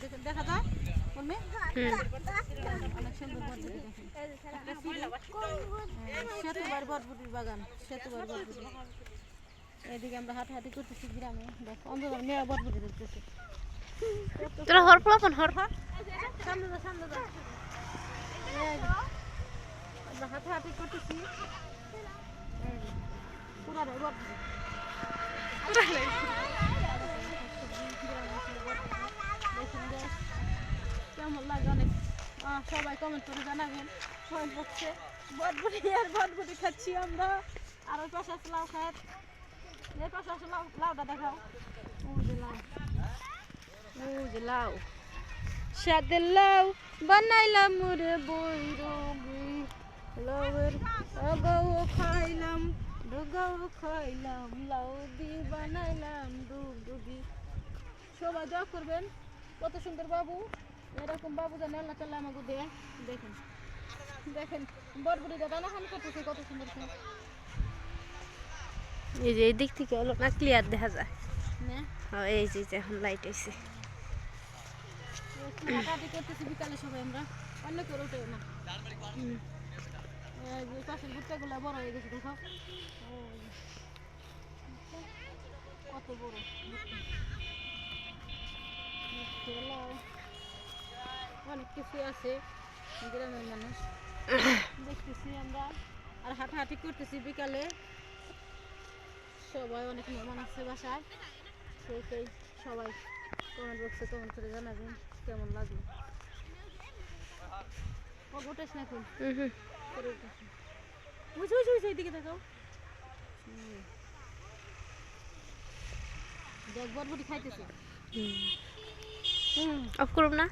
দেখে- যায় অনেক সুন্দর সেতুবার বরবটির বাগান সেতুবার বরবটি এদিকে আমরা হাঁটাহাঁটি করতেছি গ্রামে দেখ অন্ধকার মেয়া বরবটি দেখতেছি তোরা হর ফলাফন হর। সামনে যা সামনে যা আমরা হাঁটাহাঁটি করতেছি যে, পুরাটাই বরবটি সবাই কমেন্ট করে জানাবেন। কমেন্ট বক্সে বটবটি আর বটবটি খাচ্ছি আমরা। আর ওই পাশে আছে লাউ খাত এই পাশে আছে লাউ লাউটা দেখাও। ও লাউ। যে লাউ। বানাইলাম রে বৈরবি লাউয়ের আগাও খাইলাম, ডুগাও খাইলাম। লাউ দিয়ে বানাইলাম ডুগডুগি। সবাই দোয়া করবেন। কত সুন্দর বাবু। এরকম বাবু যেন আল্লাহ তাল্লাহ আমাকে দেয়। দেখেন দেখেন বরবরিটা দানা খান করতেছে কত সুন্দর এই যে এই দিক থেকে হলো না ক্লিয়ার দেখা যায়। না? ও, এই যে এখন লাইট হাঁটাহাঁটি করতেছি বিকালে সবাই আমরা। অন্য করে উঠে না। পাশের ভুট্টাগুলো বড় হয়ে গেছে দেখো। কত বড়। অনেক কিছু আছে। গ্রামের মানুষ। দেখতেছি আমরা। আর হাঁটাহাঁটি করতেছি বিকালে। সবাই অনেক মেহমান আছে বাসায়। সেই সেই সবাই কমেন্ট বক্সে কমেন্ট করে জানাবেন কেমন লাগল। ও গোটাস না এখন হুম হুম। করে উঠেছে। বুঝে বুঝে বুঝে এইদিকে দেখাও হুম। দেখ বরবটি খাইতেছে। হুম। অফ করুম না?